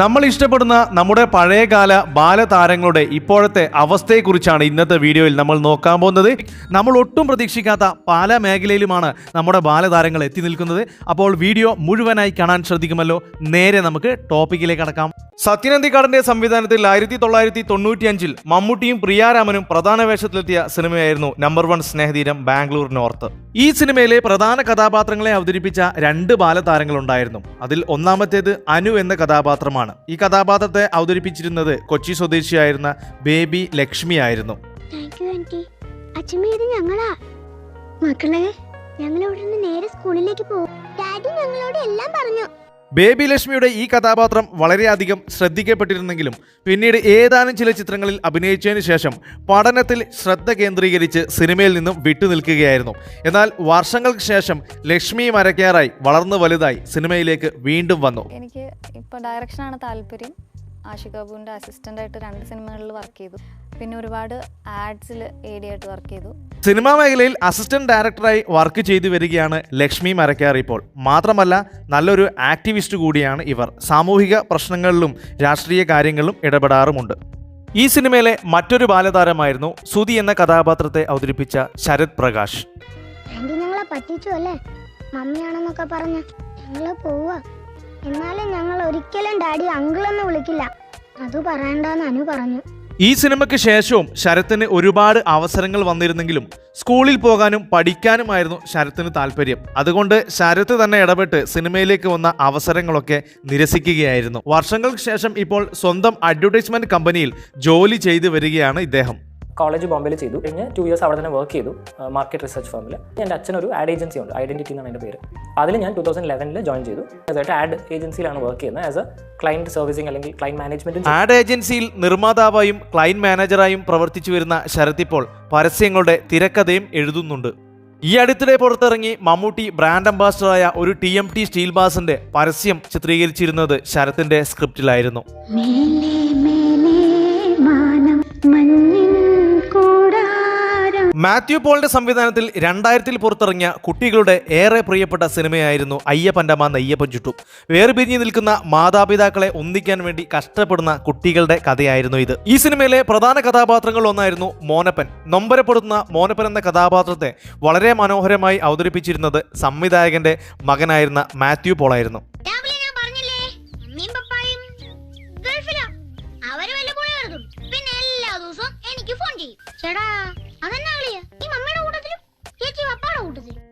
നമ്മൾ ഇഷ്ടപ്പെടുന്ന നമ്മുടെ പഴയകാല ബാലതാരങ്ങളുടെ ഇപ്പോഴത്തെ അവസ്ഥയെക്കുറിച്ചാണ് ഇന്നത്തെ വീഡിയോയിൽ നമ്മൾ നോക്കാൻ പോകുന്നത്. നമ്മൾ ഒട്ടും പ്രതീക്ഷിക്കാത്ത പല മേഖലയിലുമാണ് നമ്മുടെ ബാലതാരങ്ങൾ എത്തി നിൽക്കുന്നത്. അപ്പോൾ വീഡിയോ മുഴുവനായി കാണാൻ ശ്രദ്ധിക്കുമല്ലോ. നേരെ നമുക്ക് ടോപ്പിക്കിലേക്ക് കടക്കാം. സത്യനന്ദിക്കാടിന്റെ സംവിധാനത്തിൽ ആയിരത്തി തൊള്ളായിരത്തി തൊണ്ണൂറ്റി അഞ്ചിൽ മമ്മൂട്ടിയും പ്രിയാരാമനും പ്രധാന വേഷത്തിലെത്തിയ സിനിമയായിരുന്നു number one Snehatheeram Bangalore north. ഈ സിനിമയിലെ പ്രധാന കഥാപാത്രങ്ങളെ അവതരിപ്പിച്ച രണ്ട് ബാലതാരങ്ങളുണ്ടായിരുന്നു. അതിൽ ഒന്നാമത്തേത് അനു എന്ന കഥാപാത്രമാണ്. ഈ കഥാപാത്രത്തെ അവതരിപ്പിച്ചിരുന്നത് കൊച്ചി സ്വദേശിയായിരുന്ന ബേബി ലക്ഷ്മി ആയിരുന്നു. മക്കളെ നേരെ സ്കൂളിലേക്ക് പോകും. ഡാഡി ഞങ്ങളോട് എല്ലാം പറഞ്ഞു. ബേബി ലക്ഷ്മിയുടെ ഈ കഥാപാത്രം വളരെയധികം ശ്രദ്ധിക്കപ്പെട്ടിരുന്നെങ്കിലും പിന്നീട് ഏതാനും ചില ചിത്രങ്ങളിൽ അഭിനയിച്ചതിന് ശേഷം പഠനത്തിൽ ശ്രദ്ധ കേന്ദ്രീകരിച്ച് സിനിമയിൽ നിന്നും വിട്ടുനിൽക്കുകയായിരുന്നു എന്നാൽ വർഷങ്ങൾക്ക് ശേഷം ലക്ഷ്മി മരക്കാറായി വളർന്നു വലുതായി സിനിമയിലേക്ക് വീണ്ടും വന്നു. എനിക്ക് ഇപ്പോൾ ഡയറക്ഷനാണ് താല്പര്യം. ആഷിക് കപൂറിന്റെ അസിസ്റ്റന്റായിട്ട് രണ്ട് സിനിമകളിൽ വർക്ക് ചെയ്തു. പിന്നെ ഒരുപാട് ആഡ്സിൽ ആയിട്ട് വർക്ക് ചെയ്തു. സിനിമാ മേഖലയിൽ അസിസ്റ്റന്റ് ഡയറക്ടറായി വർക്ക് ചെയ്തു വരികയാണ് ലക്ഷ്മി മരക്കാർ ഇപ്പോൾ. മാത്രമല്ല നല്ലൊരു ആക്ടിവിസ്റ്റ് കൂടിയാണ് ഇവർ. സാമൂഹിക പ്രശ്നങ്ങളിലും രാഷ്ട്രീയ കാര്യങ്ങളിലും ഇടപെടാറുമുണ്ട്. ഈ സിനിമയിലെ മറ്റൊരു ബാലതാരമായിരുന്നു സുതി എന്ന കഥാപാത്രത്തെ അവതരിപ്പിച്ച ശരത് പ്രകാശ്. ഞങ്ങളെ പറ്റിച്ചു അല്ലേ? മമ്മിയാണെന്നൊക്കെ പറഞ്ഞ ഞങ്ങൾ പോവാ. എന്നാലും ഞങ്ങൾ ഒരിക്കലും ഡാഡി അങ്കിളെന്ന് വിളിക്കില്ല. അനു പറഞ്ഞു. ഈ സിനിമയ്ക്ക് ശേഷവും ശരത്തിന് ഒരുപാട് അവസരങ്ങൾ വന്നിരുന്നെങ്കിലും സ്കൂളിൽ പോകാനും പഠിക്കാനുമായിരുന്നു ശരത്തിന് താല്പര്യം. അതുകൊണ്ട് ശരത്ത് തന്നെ ഇടപെട്ട് സിനിമയിലേക്ക് വന്ന അവസരങ്ങളൊക്കെ നിരസിക്കുകയായിരുന്നു. വർഷങ്ങൾക്ക് ശേഷം ഇപ്പോൾ സ്വന്തം അഡ്വർടൈസ്മെന്റ് കമ്പനിയിൽ ജോലി ചെയ്തു വരികയാണ് ഇദ്ദേഹം. കോളേജ് ബോംബെയിൽ ചെയ്തു. കഴിഞ്ഞ് ടു ഇയേഴ്സ് അവിടെ തന്നെ വർക്ക് ചെയ്തു മാർക്കറ്റ് റിസർച്ച് ഫേമിൽ എന്റെ അച്ഛനൊരു ആഡ് ഏജൻസി ഉണ്ട് ഐഡന്റിറ്റി എന്നാണ് എന്റെ പേര്. അതിൽ ഞാൻ ടൂ തൗസൻഡ് ലെവനിൽ ജോയിൻ ചെയ്തു. അതായിട്ട് ആഡ് ഏജൻസിയിലാണ് വർക്ക് ചെയ്യുന്നത്. ആസ് എ ക്ലയന്റ് സർവീസിംഗ് അല്ലെങ്കിൽ ക്ലയന്റ് മാനേജ്മെന്റ് ആഡ് ഏജൻസിയിൽ നിർമ്മാതാവായും ക്ലൈന്റ് മാനേജറായും പ്രവർത്തിച്ചു വരുന്ന ശരത് ഇപ്പോൾ പരസ്യങ്ങളുടെ തിരക്കഥയും എഴുതുന്നുണ്ട്. ഈ അടുത്തിടെ പുറത്തിറങ്ങി മമ്മൂട്ടി ബ്രാൻഡ് അംബാസഡറായ ഒരു ടി എം ടി സ്റ്റീൽ ബാസിന്റെ പരസ്യം ചിത്രീകരിച്ചിരുന്നത് ശരത്തിന്റെ സ്ക്രിപ്റ്റിലായിരുന്നു മാത്യു പോളിന്റെ സംവിധാനത്തിൽ രണ്ടായിരത്തിൽ പുറത്തിറങ്ങിയ കുട്ടികളുടെ ഏറെ പ്രിയപ്പെട്ട സിനിമയായിരുന്നു അയ്യപ്പന്റമ്മ നെയ്യപ്പൻ ചുട്ടും. വേർപിരിഞ്ഞു നിൽക്കുന്ന മാതാപിതാക്കളെ ഒന്നിക്കാൻ വേണ്ടി കഷ്ടപ്പെടുന്ന കുട്ടികളുടെ കഥയായിരുന്നു ഇത്. ഈ സിനിമയിലെ പ്രധാന കഥാപാത്രങ്ങൾ ഒന്നായിരുന്നു മോനപ്പൻ. നൊമ്പരപ്പെടുത്തുന്ന മോനപ്പൻ എന്ന കഥാപാത്രത്തെ വളരെ മനോഹരമായി അവതരിപ്പിച്ചിരുന്നത് സംവിധായകന്റെ മകനായിരുന്ന മാത്യു പോളായിരുന്നു.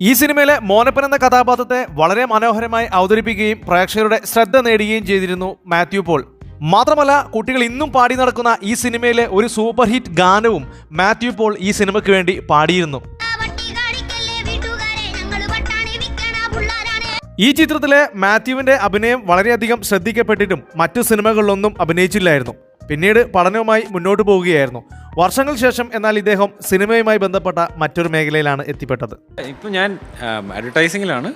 ഈ സിനിമയിലെ മോനപ്പൻ എന്ന കഥാപാത്രത്തെ വളരെ മനോഹരമായി അവതരിപ്പിക്കുകയും പ്രേക്ഷകരുടെ ശ്രദ്ധ നേടുകയും ചെയ്തിരുന്നു മാത്യു പോൾ. മാത്രമല്ല കുട്ടികൾ ഇന്നും പാടി നടക്കുന്ന ഈ സിനിമയിലെ ഒരു സൂപ്പർ ഹിറ്റ് ഗാനവും മാത്യു പോൾ ഈ സിനിമയ്ക്ക് വേണ്ടി പാടിയിരുന്നു. ഈ ചിത്രത്തിലെ മാത്യുവിന്റെ അഭിനയം വളരെയധികം ശ്രദ്ധിക്കപ്പെട്ടിട്ടും മറ്റു സിനിമകളിലൊന്നും അഭിനയിച്ചില്ലായിരുന്നു. പിന്നീട് പഠനവുമായി മുന്നോട്ട് പോവുകയായിരുന്നു. വർഷങ്ങൾ ശേഷം എന്നാൽ ഇദ്ദേഹം സിനിമയുമായി ബന്ധപ്പെട്ട മറ്റൊരു മേഖലയിലാണ് എത്തിപ്പെട്ടത്. ഇപ്പം ഞാൻ അഡ്വർടൈസിങ്ങിലാണ്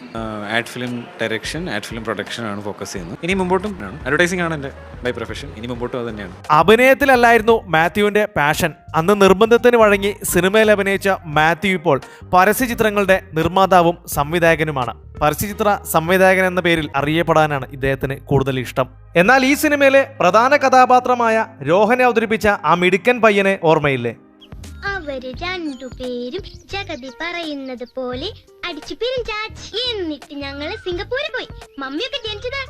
ad film direction ad film production ആണ് ഫോക്കസ് ചെയ്യുന്നത്. ഇനി മുമ്പോട്ടും അഡ്വർടൈസിംഗ് ആണ് എന്റെ ബൈ പ്രൊഫഷൻ ഇനി മുമ്പോട്ടും അത് തന്നെയാണ്. അഭിനയത്തിലല്ലായിരുന്നു മാത്യുവിന്റെ പാഷൻ അന്ന് നിർബന്ധത്തിന് വഴങ്ങി സിനിമയിൽ അഭിനയിച്ച മാത്യു ഇപ്പോൾ പരസ്യ ചിത്രങ്ങളുടെ നിർമ്മാതാവും സംവിധായകനുമാണ്. പരസ്യചിത്ര സംവിധായകൻ എന്ന പേരിൽ അറിയപ്പെടാനാണ് ഇദ്ദേഹത്തിന് കൂടുതൽ ഇഷ്ടം. എന്നാൽ ഈ സിനിമയിലെ പ്രധാന കഥാപാത്രമായ രോഹനെ അവതരിപ്പിച്ച ആ മിടുക്കൻ പയ്യനെ ഓർമ്മയില്ലേ? അവർ രണ്ടുപേരും ജഗതി പറയുന്നത് പോലെ അടിച്ചു പിരിഞ്ചാച്ചി എന്നിട്ട് ഞങ്ങൾ സിംഗപ്പൂരിൽ പോയി. മമ്മിയൊക്കെ ജനിച്ചത്.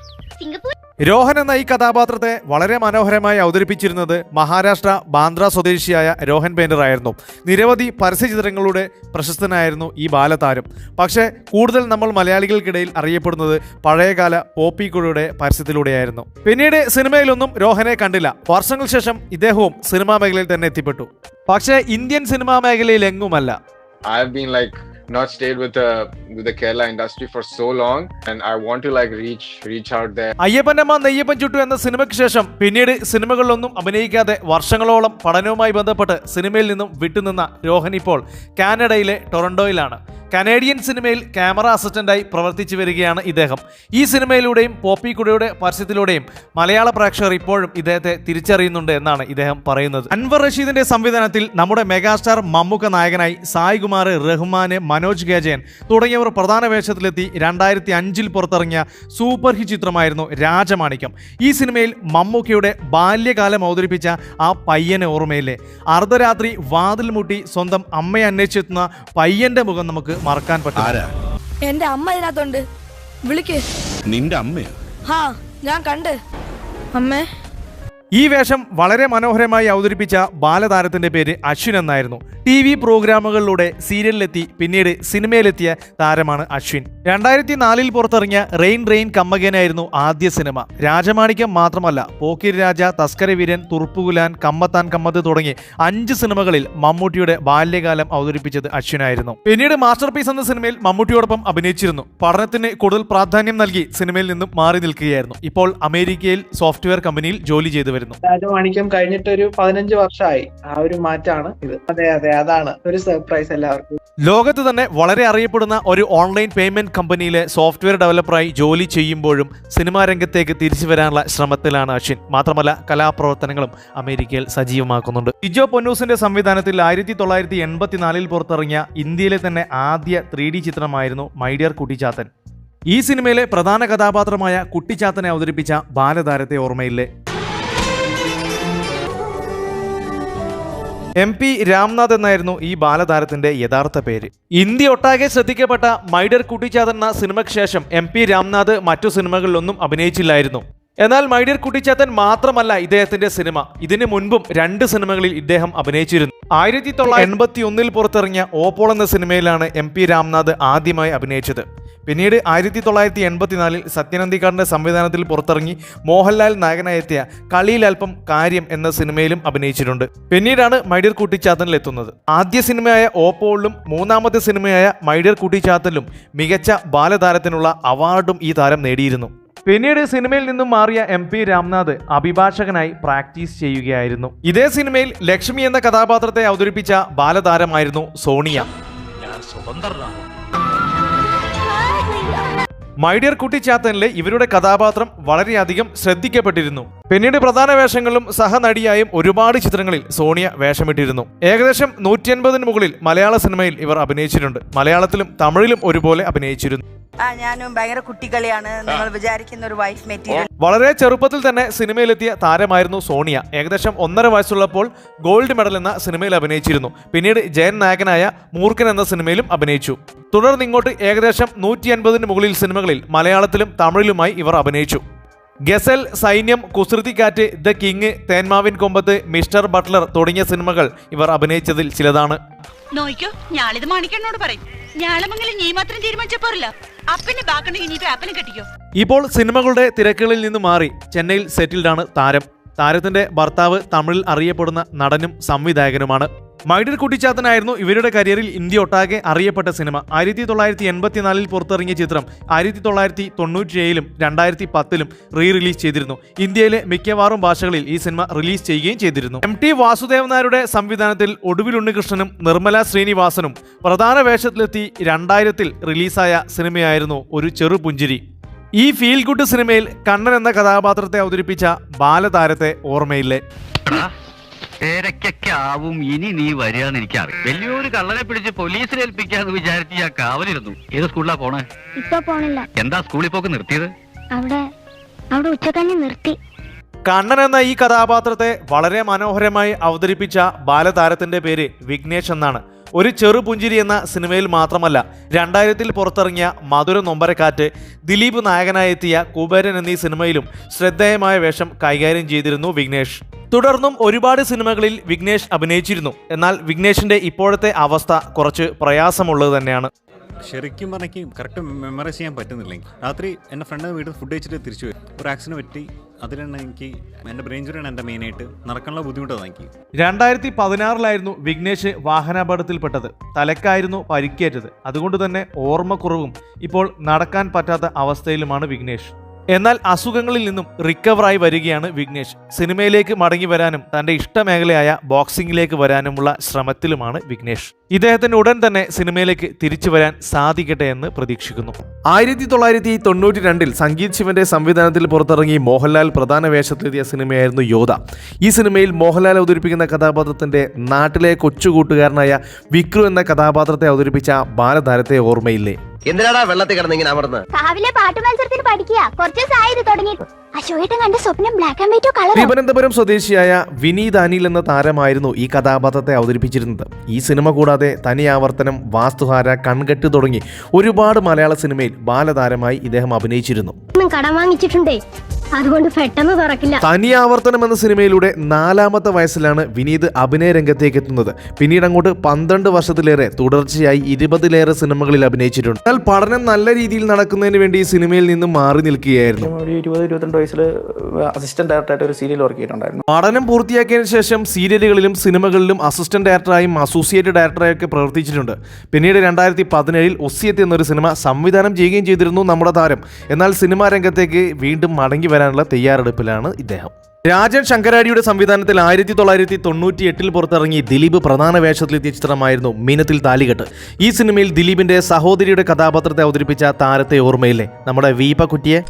രോഹൻ എന്ന ഈ കഥാപാത്രത്തെ വളരെ മനോഹരമായി അവതരിപ്പിച്ചിരുന്നത് മഹാരാഷ്ട്ര ബാന്ദ്ര സ്വദേശിയായ രോഹൻ പെയിന്റർ ആയിരുന്നു. നിരവധി പരസ്യചിത്രങ്ങളുടെ പ്രശസ്തനായിരുന്നു ഈ ബാലതാരം. പക്ഷേ കൂടുതൽ നമ്മൾ മലയാളികൾക്കിടയിൽ അറിയപ്പെടുന്നത് പഴയകാല പോപ്പിക്കുഴയുടെ പരസ്യത്തിലൂടെയായിരുന്നു. പിന്നീട് സിനിമയിലൊന്നും രോഹനെ കണ്ടില്ല. വർഷങ്ങൾക്ക് ശേഷം ഇദ്ദേഹവും സിനിമാ മേഖലയിൽ തന്നെ എത്തിപ്പെട്ടു. പക്ഷേ ഇന്ത്യൻ സിനിമാ മേഖലയിൽ എങ്ങുമല്ല. Not stayed with the with the Kerala industry for so long, and I want to like reach reach out there. അയ്യപ്പനമ്മ നെയ്യപ്പൻ ചുട്ടു എന്ന സിനിമയ്ക്ക് ശേഷം പിന്നീട് സിനിമകളിലൊന്നും അഭിനയിക്കാതെ വർഷങ്ങളോളം പഠനവുമായി ബന്ധപ്പെട്ട് സിനിമയിൽ നിന്നും വിട്ടുനിന്ന രോഹൻ ഇപ്പോൾ കാനഡയിലെ ടൊറന്റോയിലാണ് കനേഡിയൻ സിനിമയിൽ ക്യാമറ അസിസ്റ്റന്റായി പ്രവർത്തിച്ചു വരികയാണ് ഇദ്ദേഹം. ഈ സിനിമയിലൂടെയും പോപ്പിക്കുടയുടെ പരസ്യത്തിലൂടെയും മലയാള പ്രേക്ഷകർ ഇപ്പോഴും ഇദ്ദേഹത്തെ തിരിച്ചറിയുന്നുണ്ട് എന്നാണ് ഇദ്ദേഹം പറയുന്നത്. അൻവർ റഷീദിന്റെ സംവിധാനത്തിൽ നമ്മുടെ മെഗാസ്റ്റാർ മമ്മൂക്ക നായകനായി സായികുമാർ റഹ്മാന് മനോജ് ഗേജയൻ തുടങ്ങിയവർ പ്രധാന വേഷത്തിലെത്തി രണ്ടായിരത്തി അഞ്ചിൽ പുറത്തിറങ്ങിയ സൂപ്പർ ഹിറ്റ് ചിത്രമായിരുന്നു രാജമാണിക്യം. ഈ സിനിമയിൽ മമ്മൂക്കയുടെ ബാല്യകാലം അവതരിപ്പിച്ച ആ പയ്യനെ ഓർമ്മയില്ലേ? അർദ്ധരാത്രി വാതിൽ മുട്ടി സ്വന്തം അമ്മയെ അന്വേഷിച്ചെത്തുന്ന പയ്യന്റെ മുഖം നമുക്ക് മറക്കാൻ പറ്റില്ല. എന്റെ അമ്മ ഇതിനകത്തുണ്ട്. വിളിക്ക്. നിന്റെ അമ്മയോ? ഹാ ഞാൻ കണ്ട്. അമ്മേ. ഈ വേഷം വളരെ മനോഹരമായി അവതരിപ്പിച്ച ബാലതാരത്തിന്റെ പേര് അശ്വിൻ എന്നായിരുന്നു. ടി വി പ്രോഗ്രാമുകളിലൂടെ സീരിയലിലെത്തി പിന്നീട് സിനിമയിലെത്തിയ താരമാണ് അശ്വിൻ. രണ്ടായിരത്തി നാലിൽ പുറത്തിറങ്ങിയ റെയിൻ റെയിൻ കമ്മകനായിരുന്നു ആദ്യ സിനിമ. രാജമാണിക്യം മാത്രമല്ല പോക്കിരി രാജ തസ്കരവീരൻ തുറുപ്പുകുലാൻ കമ്മത്താൻ കമ്മത്ത് തുടങ്ങി അഞ്ച് സിനിമകളിൽ മമ്മൂട്ടിയുടെ ബാല്യകാലം അവതരിപ്പിച്ചത് അശ്വിനായിരുന്നു. പിന്നീട് മാസ്റ്റർ പീസ് എന്ന സിനിമയിൽ മമ്മൂട്ടിയോടൊപ്പം അഭിനയിച്ചിരുന്നു. പഠനത്തിന് കൂടുതൽ പ്രാധാന്യം നൽകി സിനിമയിൽ നിന്നും മാറി നിൽക്കുകയായിരുന്നു. ഇപ്പോൾ അമേരിക്കയിൽ സോഫ്റ്റ്വെയർ കമ്പനിയിൽ ജോലി ചെയ്തു വരുന്നു രാജമാണിക്യം കഴിഞ്ഞിട്ട് ഒരു പതിനഞ്ച് വർഷമായി. ആ ഒരു മാറ്റാണ് ഇത്. അതെ അതെ അതാണ്. ഒരു സർപ്രൈസ് എല്ലാവർക്കും. ലോകത്ത് തന്നെ വളരെ അറിയപ്പെടുന്ന ഒരു ഓൺലൈൻ പേയ്മെന്റ് കമ്പനിയിലെ സോഫ്റ്റ്വെയർ ഡെവലപ്പറായി ജോലി ചെയ്യുമ്പോഴും സിനിമാ രംഗത്തേക്ക് തിരിച്ചു വരാനുള്ള ശ്രമത്തിലാണ് അശ്വിൻ. മാത്രമല്ല കലാപ്രവർത്തനങ്ങളും അമേരിക്കയിൽ സജീവമാക്കുന്നുണ്ട്. ഇജോ പൊന്നൂസിന്റെ സംവിധാനത്തിൽ ആയിരത്തി തൊള്ളായിരത്തി എൺപത്തിനാലിൽ പുറത്തിറങ്ങിയ ഇന്ത്യയിലെ തന്നെ ആദ്യ ത്രീ ഡി ചിത്രമായിരുന്നു മൈഡിയർ കുട്ടിച്ചാത്തൻ. ഈ സിനിമയിലെ പ്രധാന കഥാപാത്രമായ കുട്ടിച്ചാത്തനെ അവതരിപ്പിച്ച ബാലതാരത്തെ ഓർമ്മയില്ലേ? എം പി രാംനാഥ് എന്നായിരുന്നു ഈ ബാലതാരത്തിന്റെ യഥാർത്ഥ പേര്. ഇന്ത്യ ഒട്ടാകെ ശ്രദ്ധിക്കപ്പെട്ട മൈഡർ കുട്ടിച്ചാതെന്ന സിനിമയ്ക്ക് ശേഷം എം പി രാംനാഥ് മറ്റു സിനിമകളിലൊന്നും അഭിനയിച്ചില്ലായിരുന്നു. എന്നാൽ മൈഡിയർ കുട്ടിച്ചാത്തൻ മാത്രമല്ല ഇദ്ദേഹത്തിന്റെ സിനിമ. ഇതിനു മുൻപും രണ്ട് സിനിമകളിൽ ഇദ്ദേഹം അഭിനയിച്ചിരുന്നു. ആയിരത്തി തൊള്ളായിരത്തി എൺപത്തി ഒന്നിൽ പുറത്തിറങ്ങിയ ഓപ്പോൾ എന്ന സിനിമയിലാണ് എം പി രാംനാഥ് ആദ്യമായി അഭിനയിച്ചത്. പിന്നീട് ആയിരത്തി തൊള്ളായിരത്തി എൺപത്തിനാലിൽ സത്യനന്ദിക്കാടിന്റെ സംവിധാനത്തിൽ പുറത്തിറങ്ങി മോഹൻലാൽ നായകനായെത്തിയ കളിയിൽ അല്പം കാര്യം എന്ന സിനിമയിലും അഭിനയിച്ചിട്ടുണ്ട്. പിന്നീടാണ് മൈഡിയർ കുട്ടിച്ചാത്തനിൽ എത്തുന്നത്. ആദ്യ സിനിമയായ ഓപ്പോളിലും മൂന്നാമത്തെ സിനിമയായ മൈഡിയർ കുട്ടിച്ചാത്തനിലും മികച്ച ബാലതാരത്തിനുള്ള അവാർഡും ഈ താരം നേടിയിരുന്നു. പിന്നീട് സിനിമയിൽ നിന്നും മാറിയ എം പി രാംനാഥ് അഭിഭാഷകനായി പ്രാക്ടീസ് ചെയ്യുകയായിരുന്നു. ഇതേ സിനിമയിൽ ലക്ഷ്മി എന്ന കഥാപാത്രത്തെ അവതരിപ്പിച്ച ബാലതാരമായിരുന്നു സോണിയ. മൈഡിയർ കുട്ടിച്ചാത്തനിലെ ഇവരുടെ കഥാപാത്രം വളരെയധികം ശ്രദ്ധിക്കപ്പെട്ടിരുന്നു. പിന്നീട് പ്രധാന വേഷങ്ങളിലും സഹനടിയായും ഒരുപാട് ചിത്രങ്ങളിൽ സോണിയ വേഷമിട്ടിരുന്നു. ഏകദേശം നൂറ്റി അൻപതിന് മുകളിൽ മലയാള സിനിമയിൽ ഇവർ അഭിനയിച്ചിട്ടുണ്ട്. മലയാളത്തിലും തമിഴിലും ഒരുപോലെ അഭിനയിച്ചിരുന്നു. ഞാനും ഭയങ്കര കുട്ടികളിയാണ്. നിങ്ങൾ വിചാരിക്കുന്ന ഒരു വൈഫ് മെറ്റീരിയൽ വളരെ ചെറുപ്പത്തിൽ തന്നെ സിനിമയിലെത്തിയ താരമായിരുന്നു സോണിയ. ഏകദേശം ഒന്നര വയസ്സുള്ളപ്പോൾ ഗോൾഡ് മെഡൽ എന്ന സിനിമയിൽ അഭിനയിച്ചിരുന്നു. പിന്നീട് ജയൻ നായകനായ മൂർഖൻ എന്ന സിനിമയിലും അഭിനയിച്ചു. തുടർന്ന് ഇങ്ങോട്ട് ഏകദേശം നൂറ്റി അൻപതിന് മുകളിൽ സിനിമകളിൽ മലയാളത്തിലും തമിഴിലുമായി ഇവർ അഭിനയിച്ചു. Ghazal Sainyam Kusruthikkattu the King Thenmavin Kombath Mister Butler തുടങ്ങിയ സിനിമകൾ ഇവർ അഭിനയിച്ചതിൽ ചിലതാണ്. നോയിക്കോ ഞാളിത് മാണിക്കണ്ണോട് പറയും. ഞാളമംഗലം നീ മാത്രം തീരുമാനിച്ച പോരല്ല അപ്പന്റെ ബാക്കുണ്ടെങ്കിൽ ഇനിയിപ്പോ അപ്പനെ കെട്ടിക്കോ? ഇപ്പോൾ സിനിമകളുടെ തിരക്കുകളിൽ നിന്ന് മാറി ചെന്നൈയിൽ സെറ്റിൽഡാണ് താരം. താരത്തിന്റെ ഭർത്താവ് തമിഴിൽ അറിയപ്പെടുന്ന നടനും സംവിധായകനുമാണ്. മൈഡിർ കുട്ടിച്ചാത്തനായിരുന്നു ഇവരുടെ കരിയറിൽ ഇന്ത്യ ഒട്ടാകെ അറിയപ്പെട്ട സിനിമ. ആയിരത്തി തൊള്ളായിരത്തി എൺപത്തിനാലിൽ പുറത്തിറങ്ങിയ ചിത്രം ആയിരത്തി തൊള്ളായിരത്തി തൊണ്ണൂറ്റി ഏഴിലും രണ്ടായിരത്തി പത്തിലും റീ റിലീസ് ചെയ്തിരുന്നു. ഇന്ത്യയിലെ മിക്കവാറും ഭാഷകളിൽ ഈ സിനിമ റിലീസ് ചെയ്യുകയും ചെയ്തിരുന്നു. എം ടി വാസുദേവൻ നായരുടെ സംവിധാനത്തിൽ ഒടുവിൽ ഉണ്ണികൃഷ്ണനും നിർമ്മല ശ്രീനിവാസനും പ്രധാന വേഷത്തിലെത്തി രണ്ടായിരത്തിൽ റിലീസായ സിനിമയായിരുന്നു ഒരു ചെറു പുഞ്ചിരി. ഈ ഫീൽ ഗുഡ് സിനിമയിൽ കണ്ണൻ എന്ന കഥാപാത്രത്തെ അവതരിപ്പിച്ച ബാലതാരത്തെ ഓർമ്മയില്ലേ? പേരയ്ക്കാവും ഇനി നീ വരികയെന്ന് എനിക്കറിയാം. വലിയൊരു കള്ളനെ പിടിച്ച് പോലീസിൽ ഏൽപ്പിക്കാന്ന് വിചാരിച്ച് ഞാൻ കാവലിരുന്നു. ഏത് സ്കൂളിലാ പോണേ? ഇപ്പൊ പോണില്ല. എന്താ സ്കൂളിൽ പോക്ക് നിർത്തിയത്? അവിടെ അവിടെ ഉച്ചക്കഞ്ഞി നിർത്തി. കണ്ണൻ എന്ന ഈ കഥാപാത്രത്തെ വളരെ മനോഹരമായി അവതരിപ്പിച്ച ബാലതാരത്തിന്റെ പേര് വിഘ്നേഷ് എന്നാണ്. ഒരു ചെറു പുഞ്ചിരി എന്ന സിനിമയിൽ മാത്രമല്ല രണ്ടായിരത്തിൽ പുറത്തിറങ്ങിയ മധുര നൊമ്പരക്കാറ്റ് ദിലീപ് നായകനായെത്തിയ കുബേരൻ എന്നീ സിനിമയിലും ശ്രദ്ധേയമായ വേഷം കൈകാര്യം ചെയ്തിരുന്നു വിഘ്നേഷ്. തുടർന്നും ഒരുപാട് സിനിമകളിൽ വിഘ്നേഷ് അഭിനയിച്ചിരുന്നു. എന്നാൽ വിഘ്നേഷിന്റെ ഇപ്പോഴത്തെ അവസ്ഥ കുറച്ച് പ്രയാസമുള്ളത് തന്നെയാണ്. ശരിക്കും പറഞ്ഞെങ്കിൽ കറക്റ്റ് മെമ്മറൈസ് ചെയ്യാൻ പറ്റുന്നില്ലെങ്കിൽ. രാത്രി എന്റെ ഫ്രണ്ട് വീട്ടിൽ ഫുഡ് കഴിച്ചിട്ട് തിരിച്ചു വരും ഒരു ആക്സിഡന്റ് പറ്റി അതിലാണ് എനിക്ക് എന്റെ ബ്രെയിൻ ചുരാണ് എന്റെ മെയിനായിട്ട് നടക്കാനുള്ള ബുദ്ധിമുട്ടാണ് എനിക്ക്. രണ്ടായിരത്തി പതിനാറിലായിരുന്നു വിഘ്നേഷ് വാഹനാപകടത്തിൽപ്പെട്ടത്. തലക്കായിരുന്നു പരിക്കേറ്റത്. അതുകൊണ്ട് തന്നെ ഓർമ്മക്കുറവും ഇപ്പോൾ നടക്കാൻ പറ്റാത്ത അവസ്ഥയിലുമാണ് വിഘ്നേഷ്. എന്നാൽ അസുഖങ്ങളിൽ നിന്നും റിക്കവറായി വരികയാണ് വിഘ്നേഷ്. സിനിമയിലേക്ക് മടങ്ങി വരാനും തന്റെ ഇഷ്ടമേഖലയായ ബോക്സിംഗിലേക്ക് വരാനുമുള്ള ശ്രമത്തിലുമാണ് വിഘ്നേഷ്. ഇദ്ദേഹത്തിന് ഉടൻ തന്നെ സിനിമയിലേക്ക് തിരിച്ചു വരാൻ സാധിക്കട്ടെ എന്ന് പ്രതീക്ഷിക്കുന്നു. ആയിരത്തി തൊള്ളായിരത്തി തൊണ്ണൂറ്റി രണ്ടിൽ സംഗീത് ശിവന്റെ സംവിധാനത്തിൽ പുറത്തിറങ്ങി മോഹൻലാൽ പ്രധാന വേഷത്തിലെത്തിയ സിനിമയായിരുന്നു യോധ. ഈ സിനിമയിൽ മോഹൻലാൽ അവതരിപ്പിക്കുന്ന കഥാപാത്രത്തിന്റെ നാട്ടിലെ കൊച്ചുകൂട്ടുകാരനായ വിക്രു എന്ന കഥാപാത്രത്തെ അവതരിപ്പിച്ച ബാലതാരത്തെ ഓർമ്മയില്ലേ? എന്തിനാടാ വെള്ളത്തിൽ കിടന്നിങ്ങനെ അമർന്ന്? രാവിലെ പാട്ട് മത്സരത്തിന് പഠിക്കുക. കുറച്ച് ദിവസമായി ഇത് അശോകേട്ടൻ കണ്ട സ്വപ്നം ബ്ലാക്ക് ആൻഡ് വൈറ്റോ കളറോ തിരുവനന്തപുരം സ്വദേശിയായ വിനീത് അനിൽ എന്ന താരമായിരുന്നു ഈ കഥാപാത്രത്തെ അവതരിപ്പിച്ചിരുന്നത്. ഈ സിനിമ കൂടാതെ തനി ആവർത്തനം വാസ്തുഹാര കൺകെട്ട് തുടങ്ങി ഒരുപാട് മലയാള സിനിമയിൽ ബാലതാരമായി ഇദ്ദേഹം അഭിനയിച്ചിരുന്നു. കടം വാങ്ങിച്ചിട്ടുണ്ടേ? അതുകൊണ്ട് പെട്ടെന്ന് തുറക്കില്ല. തനി ആവർത്തനം എന്ന സിനിമയിലൂടെ നാലാമത്തെ വയസ്സിലാണ് വിനീത് അഭിനയ രംഗത്തേക്ക് എത്തുന്നത്. പിന്നീട് അങ്ങോട്ട് പന്ത്രണ്ട് വർഷത്തിലേറെ തുടർച്ചയായി ഇരുപതിലേറെ സിനിമകളിൽ അഭിനയിച്ചിട്ടുണ്ട്. എന്നാൽ പഠനം നല്ല രീതിയിൽ നടക്കുന്നതിന് വേണ്ടി ഈ സിനിമയിൽ നിന്നും മാറി നിൽക്കുകയായിരുന്നു. ഒരു ഇരുപത് ഇരുപത്തിരണ്ട് വയസ്സിൽ അസിസ്റ്റന്റ് ഡയറക്ടറായിട്ട് ഒരു സീരിയൽ വർക്ക് ചെയ്തിട്ടുണ്ടായിരുന്നു. പഠനം പൂർത്തിയാക്കിയതിനു ശേഷം സീരിയലുകളിലും സിനിമകളിലും അസിസ്റ്റന്റ് ഡയറക്ടറായും അസോസിയേറ്റ് ഡയറക്ടറായും ഒക്കെ പ്രവർത്തിച്ചിട്ടുണ്ട്. പിന്നീട് രണ്ടായിരത്തി പതിനേഴിൽ ഒസിയത്ത് എന്നൊരു സിനിമ സംവിധാനം ചെയ്യുകയും ചെയ്തിരുന്നു നമ്മുടെ താരം. എന്നാൽ സിനിമാ രംഗത്തേക്ക് വീണ്ടും മടങ്ങി വരാനുള്ള തയ്യാറെടുപ്പിലാണ് ഇദ്ദേഹം. രാജൻ ശങ്കരാടിയുടെ സംവിധാനത്തിൽ ആയിരത്തി തൊള്ളായിരത്തി തൊണ്ണൂറ്റി എട്ടിൽ പുറത്തിറങ്ങി ദിലീപ് പ്രധാന വേഷത്തിലെത്തിയ ചിത്രമായിരുന്നു മീനത്തിൽ താലികെട്ട്. ഈ സിനിമയിൽ ദിലീപിന്റെ സഹോദരിയുടെ കഥാപാത്രത്തെ അവതരിപ്പിച്ച താരത്തെ ഓർമ്മയില്ലേ? നമ്മുടെ വീപ്പ കുട്ടിയെ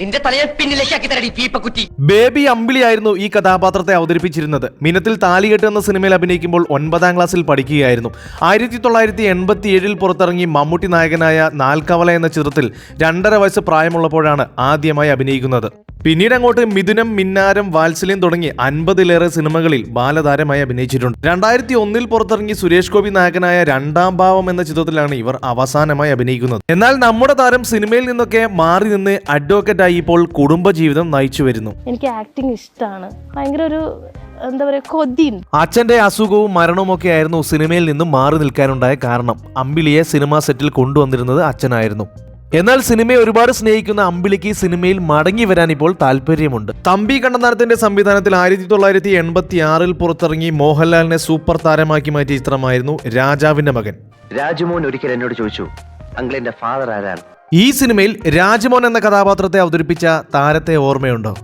നിന്റെ തലയെ പിന്നിലേക്കാക്കി തരടി പീപ്പക്കുറ്റി ബേബി അമ്പിളിയായിരുന്നു ഈ കഥാപാത്രത്തെ അവതരിപ്പിച്ചിരുന്നത്. മിനത്തിൽ താലികെട്ട് എന്ന സിനിമയിൽ അഭിനയിക്കുമ്പോൾ ഒൻപതാം ക്ലാസ്സിൽ പഠിക്കുകയായിരുന്നു. ആയിരത്തി തൊള്ളായിരത്തി എൺപത്തി ഏഴിൽ പുറത്തിറങ്ങി മമ്മൂട്ടി നായകനായ നാൽക്കവല എന്ന ചിത്രത്തിൽ രണ്ടര വയസ്സ് പ്രായമുള്ളപ്പോഴാണ് ആദ്യമായി അഭിനയിക്കുന്നത്. പിന്നീട് അങ്ങോട്ട് മിഥുനം മിന്നാരം വാത്സല്യം തുടങ്ങി അൻപതിലേറെ സിനിമകളിൽ ബാലതാരമായി അഭിനയിച്ചിട്ടുണ്ട്. രണ്ടായിരത്തി ഒന്നിൽ പുറത്തിറങ്ങി സുരേഷ് ഗോപി നായകനായ രണ്ടാം ഭാവം എന്ന ചിത്രത്തിലാണ് ഇവർ അവസാനമായി അഭിനയിക്കുന്നത്. എന്നാൽ നമ്മുടെ താരം സിനിമയിൽ നിന്നൊക്കെ മാറി നിന്ന് അഡ്വക്കേറ്റായി ഇപ്പോൾ കുടുംബജീവിതം നയിച്ചു വരുന്നു. എനിക്ക് ആക്ടിങ് ഇഷ്ടമാണ് ഭയങ്കര ഒരു എന്താ പറയുക കൊതി അച്ഛന്റെ അസുഖവും മരണവും ഒക്കെ ആയിരുന്നു സിനിമയിൽ നിന്നും മാറി നിൽക്കാനുണ്ടായ കാരണം. അമ്പിളിയെ സിനിമാ സെറ്റിൽ കൊണ്ടുവന്നിരുന്നത് അച്ഛനായിരുന്നു. എന്നാൽ സിനിമയെ ഒരുപാട് സ്നേഹിക്കുന്ന അമ്പിളിക്ക് സിനിമയിൽ മടങ്ങി വരാൻ ഇപ്പോൾ താല്പര്യമുണ്ട്. തമ്പി കണ്ണന്താനത്തിന്റെ സംവിധാനത്തിൽ ആയിരത്തി തൊള്ളായിരത്തി എൺപത്തി ആറിൽ പുറത്തിറങ്ങി മോഹൻലാലിനെ സൂപ്പർ താരമാക്കി മാറ്റിയ ചിത്രമായിരുന്നു രാജാവിന്റെ മകൻ. രാജമോൻ ഒരിക്കൽ എന്നോട് ചോദിച്ചു അങ്കിളിന്റെ ഫാദർ ആരാണ്? ഈ സിനിമയിൽ രാജമോൻ എന്ന കഥാപാത്രത്തെ അവതരിപ്പിച്ച താരത്തെ ഓർമ്മയുണ്ടോ?